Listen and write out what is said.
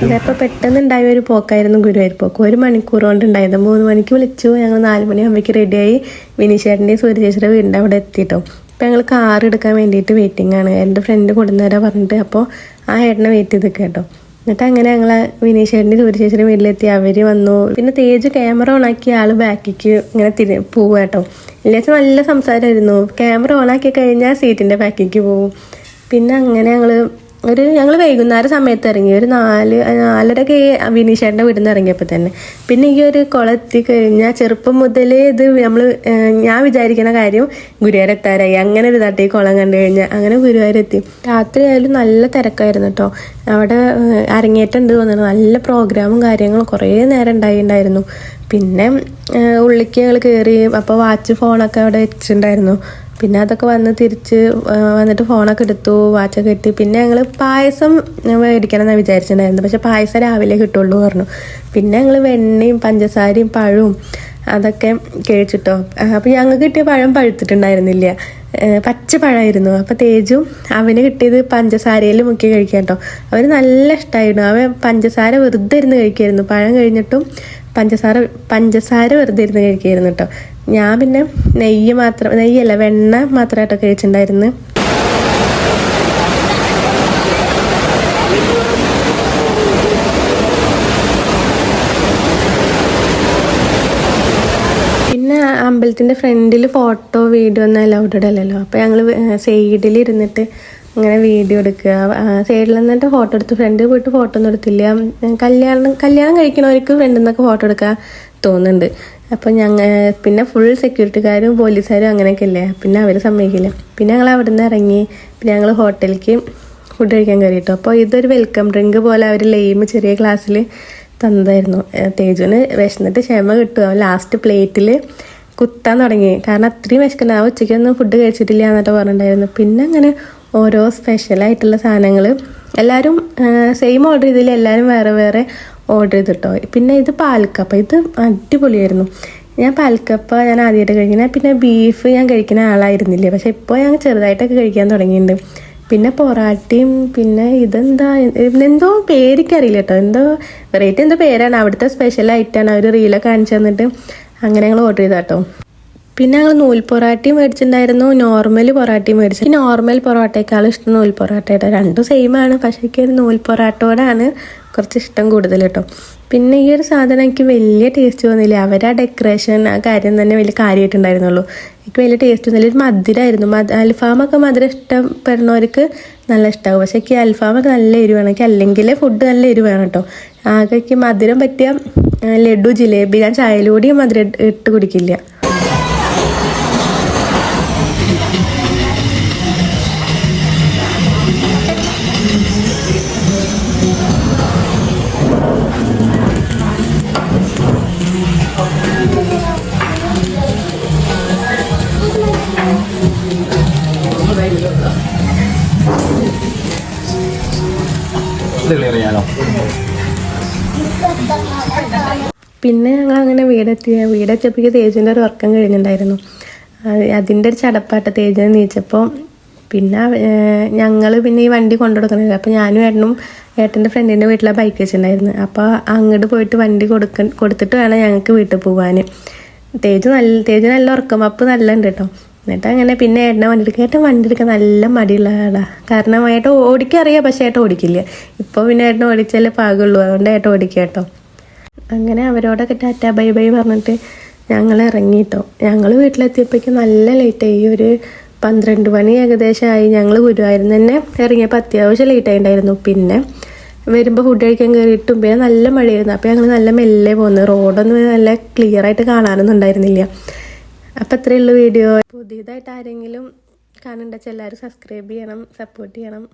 ചിലപ്പോൾ പെട്ടെന്ന് ഉണ്ടായ ഒരു പോക്കായിരുന്നു ഗുരുവായൂർ പോക്ക് ഒരു മണിക്കൂർ കൊണ്ട് ഉണ്ടായത്. മൂന്ന് മണിക്ക് വിളിച്ചു. ഞങ്ങൾ നാല് മണിയാകുമ്പോഴേക്ക് റെഡിയായി വിനീഷേട്ടന്റെയും സൂര്യചേച്ചിയുടെ വീടിന്റെ അവിടെ എത്തിയിട്ടോ ഇപ്പം ഞങ്ങൾ കാർ എടുക്കാൻ വേണ്ടിയിട്ട് വെയിറ്റിംഗ് ആണ്. എന്റെ ഫ്രണ്ട് കൊണ്ടുവന്നേരാ പറഞ്ഞിട്ട്. അപ്പോൾ ആ ഏട്ടനെ വെയിറ്റ് ചെയ്ത് കേട്ടോ. എന്നിട്ട് അങ്ങനെ ഞങ്ങൾ വിനീഷേട്ടന്റെ സൂര്യചേച്ചിയുടെ വീട്ടിലെത്തി. അവർ വന്നു. പിന്നെ തേജ് ക്യാമറ ഓണാക്കി ആൾ ബാക്കിക്ക് ഇങ്ങനെ തിരി പോവുക കേട്ടോ. ഇല്ലാച്ച നല്ല സംസാരമായിരുന്നു ക്യാമറ ഓണാക്കി കഴിഞ്ഞാൽ സീറ്റിന്റെ ബാക്കിക്ക് പോവും. പിന്നെ അങ്ങനെ ഞങ്ങൾ ഒരു ഞങ്ങൾ വൈകുന്നേരം സമയത്ത് ഇറങ്ങി. ഒരു നാല് നാലരക്കെ വിനീഷേട്ടന്റെ വീട്ടിൽ ഇറങ്ങിയപ്പോൾ തന്നെ. പിന്നെ ഈ ഒരു കുളത്തി കഴിഞ്ഞാൽ ചെറുപ്പം മുതലേ ഇത് നമ്മൾ ഞാൻ വിചാരിക്കുന്ന കാര്യം ഗുരുവായൂർ എത്താറായി അങ്ങനെ ഒരു തട്ടി കുളം കണ്ടു കഴിഞ്ഞാൽ അങ്ങനെ ഗുരുവായൂർ എത്തി രാത്രി ആയാലും നല്ല തിരക്കായിരുന്നു കേട്ടോ അവിടെ അരങ്ങേറ്റുണ്ട് തോന്നുന്നു നല്ല പ്രോഗ്രാമും കാര്യങ്ങളും കുറേ നേരം ഉണ്ടായിട്ടുണ്ടായിരുന്നു പിന്നെ ഏഹ്, ഉള്ളിക്ക് ഞങ്ങൾ കയറി അപ്പോൾ വാച്ച് ഫോണൊക്കെ അവിടെ വെച്ചിട്ടുണ്ടായിരുന്നു പിന്നെ അതൊക്കെ വന്ന് തിരിച്ച് വന്നിട്ട് ഫോണൊക്കെ എടുത്തു വാച്ചൊക്കെ കിട്ടി പിന്നെ ഞങ്ങൾ പായസം മേടിക്കണം എന്നാണ് വിചാരിച്ചിട്ടുണ്ടായിരുന്നു. പക്ഷെ പായസം രാവിലെ കിട്ടുള്ളൂ പറഞ്ഞു. പിന്നെ ഞങ്ങൾ വെണ്ണയും പഞ്ചസാരയും പഴവും അതൊക്കെ കഴിച്ചിട്ടോ. അപ്പോൾ ഞങ്ങൾക്ക് കിട്ടിയ പഴം പഴുത്തിട്ടുണ്ടായിരുന്നില്ല. പച്ച പഴമായിരുന്നു. അപ്പോൾ തേജും അവന് കിട്ടിയത് പഞ്ചസാരയിൽ മുക്കി കഴിക്കാം കേട്ടോ. അവന് നല്ല ഇഷ്ടമായിരുന്നു അവൻ പഞ്ചസാര വെറുതെ ഇരുന്ന് കഴിക്കായിരുന്നു പഴം കഴിഞ്ഞിട്ടും പഞ്ചസാര പഞ്ചസാര വെറുതെ ഇരുന്ന് കഴിക്കായിരുന്നു കേട്ടോ. ഞാൻ പിന്നെ നെയ്യ് മാത്രം നെയ്യല്ല വെണ്ണ മാത്രമായിട്ടോ കഴിച്ചിട്ടുണ്ടായിരുന്നു. പിന്നെ അമ്പലത്തിന്റെ ഫ്രണ്ടിൽ ഫോട്ടോ വീഡിയോ ഒന്നും അലൗഡ് അല്ലല്ലോ അപ്പോൾ ഞങ്ങൾ സൈഡിൽ ഇരുന്നിട്ട് ഇങ്ങനെ വീഡിയോ എടുക്കുക. സൈഡിൽ നിന്നിട്ട് ഫോട്ടോ എടുത്ത്. ഫ്രണ്ട് പോയിട്ട് ഫോട്ടോ ഒന്നും എടുത്തില്ല. കല്യാണം കല്യാണം കഴിക്കണവർക്ക് ഫ്രണ്ടിൽ നിന്നൊക്കെ ഫോട്ടോ എടുക്കാൻ തോന്നുന്നുണ്ട്. അപ്പോൾ ഞങ്ങൾ പിന്നെ ഫുൾ സെക്യൂരിറ്റിക്കാരും പോലീസുകാരും അങ്ങനെയൊക്കെ അല്ലേ പിന്നെ അവർ സമ്മതിക്കില്ല. പിന്നെ ഞങ്ങൾ അവിടെ നിന്ന് ഇറങ്ങി. പിന്നെ ഞങ്ങൾ ഹോട്ടലിലേക്ക് ഫുഡ് കഴിക്കാൻ കയറിയിട്ടു. അപ്പോൾ ഇതൊരു വെൽക്കം ഡ്രിങ്ക് പോലെ അവർ ലെയിം ചെറിയ ഗ്ലാസ്സിൽ തന്നതായിരുന്നു. തേജുവിന് വിശന്നിട്ട് ക്ഷമ കിട്ടും. അവൻ ലാസ്റ്റ് പ്ലേറ്റിൽ കുത്താൻ തുടങ്ങി. കാരണം അത്രയും വിശക്കുന്നുണ്ട് ആ ഉച്ചയ്ക്കൊന്നും ഫുഡ് കഴിച്ചിട്ടില്ല എന്നിട്ട് പറഞ്ഞിട്ടുണ്ടായിരുന്നു. പിന്നെ അങ്ങനെ ഓരോ സ്പെഷ്യലായിട്ടുള്ള സാധനങ്ങൾ എല്ലാവരും സെയിം ഓർഡർ ചെയ്തില്ല എല്ലാവരും വേറെ വേറെ ഓർഡർ ചെയ്തിട്ടോ. പിന്നെ ഇത് പാൽക്കപ്പ. ഇത് അടിപൊളിയായിരുന്നു. ഞാൻ പാൽക്കപ്പ ഞാൻ ആദ്യമായിട്ട് കഴിക്കുന്നത് പിന്നെ ബീഫ് ഞാൻ കഴിക്കുന്ന ആളായിരുന്നില്ലേ. പക്ഷെ ഇപ്പോൾ ഞാൻ ചെറുതായിട്ടൊക്കെ കഴിക്കാൻ തുടങ്ങിയിട്ടുണ്ട്. പിന്നെ പൊറാട്ടയും പിന്നെ ഇതെന്താ എന്തോ പേരിക്കറിയില്ല കേട്ടോ. എന്തോ വെറൈറ്റി എന്തോ പേരാണ്. അവിടുത്തെ സ്പെഷ്യൽ ആയിട്ടാണ് അവർ റീലൊക്കെ കാണിച്ചു തന്നിട്ട് അങ്ങനെ ഞങ്ങൾ ഓർഡർ ചെയ്താ കേട്ടോ പിന്നെ ഞങ്ങൾ നൂൽ പൊറാട്ടയും മേടിച്ചിട്ടുണ്ടായിരുന്നു. നോർമൽ പൊറാട്ടയും മേടിച്ചു. നോർമൽ പൊറോട്ടയേക്കാളും ഇഷ്ടം നൂൽ പൊറോട്ടയുടെ രണ്ടും ആണ്. പക്ഷേ എനിക്ക് ഒരു നൂൽ പൊറാട്ടയോടാണ് കുറച്ച് ഇഷ്ടം കൂടുതൽ കേട്ടോ പിന്നെ ഈ ഒരു സാധനം എനിക്ക് വലിയ ടേസ്റ്റ് തോന്നിയില്ല. അവരാ ഡെക്കറേഷൻ ആ കാര്യം തന്നെ വലിയ കാര്യമായിട്ടുണ്ടായിരുന്നുള്ളൂ എനിക്ക് വലിയ ടേസ്റ്റ് തോന്നില്ല ഒരു മധുരമായിരുന്നു മധു അൽഫാമൊക്കെ മധുരം ഇഷ്ടപ്പെടുന്നവർക്ക് നല്ല ഇഷ്ടമാകും പക്ഷേ എനിക്ക് അൽഫാമൊക്കെ നല്ല എരിവാണ്. എനിക്ക് അല്ലെങ്കിൽ ഫുഡ് നല്ല എരിവാണ് കേട്ടോ ആകെ മധുരം പറ്റിയ ലഡു ജിലേബി ഞാൻ ചായയിലൂടെയും മധുരം ഇട്ട് അറിയാലോ പിന്നെ ഞങ്ങൾ അങ്ങനെ വീടെത്തി വീടെത്തിയപ്പോഴേക്ക് തേജിന്റെ ഒരു ഉറക്കം കഴിഞ്ഞിട്ടുണ്ടായിരുന്നു അതിന്റെ ഒരു ചടപ്പാട്ട് തേജിനെ നീച്ചപ്പോൾ പിന്നെ ഞങ്ങൾ പിന്നെ ഈ വണ്ടി കൊണ്ടു കൊടുക്കുന്നില്ല അപ്പോൾ ഞാനും ഏട്ടനും ഏട്ടന്റെ ഫ്രണ്ടിന്റെ വീട്ടിലെ ബൈക്ക് വെച്ചിട്ടുണ്ടായിരുന്നു. അപ്പോൾ അങ്ങോട്ട് പോയിട്ട് വണ്ടി കൊടുക്ക കൊടുത്തിട്ട് വേണം ഞങ്ങൾക്ക് വീട്ടിൽ പോകാൻ തേജ് നല്ല തേജ് നല്ല ഉറക്കം അപ്പം നല്ല ഉണ്ട് കേട്ടോ എന്നിട്ട് അങ്ങനെ പിന്നെ ഏട്ടനെ വണ്ടി എടുക്കുക ഏട്ടൻ വണ്ടി എടുക്കാൻ നല്ല മടിയുള്ള ആളാ. കാരണം ഏട്ടൻ ഓടിക്കാൻ അറിയാം പക്ഷേ ഏട്ടൻ ഓടിക്കില്ല. ഇപ്പോൾ പിന്നെ ഏട്ടൻ ഓടിച്ചാലേ പാകുള്ളൂ അതുകൊണ്ട് ഏട്ടൻ ഓടിക്കുക കേട്ടോ. അങ്ങനെ അവരോടൊക്കെ ടാറ്റ ബൈ ബൈ പറഞ്ഞിട്ട് ഞങ്ങൾ ഇറങ്ങിയിട്ടോ ഞങ്ങൾ വീട്ടിലെത്തിയപ്പോഴേക്കും നല്ല ലേറ്റായി ഒരു പന്ത്രണ്ട് മണി ഏകദേശമായി ഞങ്ങൾ ഗുരുവായൂരിൽ തന്നെ ഇറങ്ങിയപ്പോൾ അത്യാവശ്യം ലേറ്റായി ഉണ്ടായിരുന്നു പിന്നെ വരുമ്പോൾ ഫുഡ് കഴിക്കാൻ കയറിയിട്ടും പിന്നെ നല്ല മഴയായിരുന്നു. അപ്പോൾ ഞങ്ങൾ നല്ല മെല്ലെ പോകുന്നു റോഡൊന്നും നല്ല ക്ലിയർ ആയിട്ട് കാണാനൊന്നും ഉണ്ടായിരുന്നില്ല. അപ്പോൾ അത്രയേ ഉള്ളൂ വീഡിയോ. പുതിയതായിട്ട് ആരെങ്കിലും കാണുന്നുണ്ടെച്ചാൽ എല്ലാവരും സബ്സ്ക്രൈബ് ചെയ്യണം സപ്പോർട്ട് ചെയ്യണം.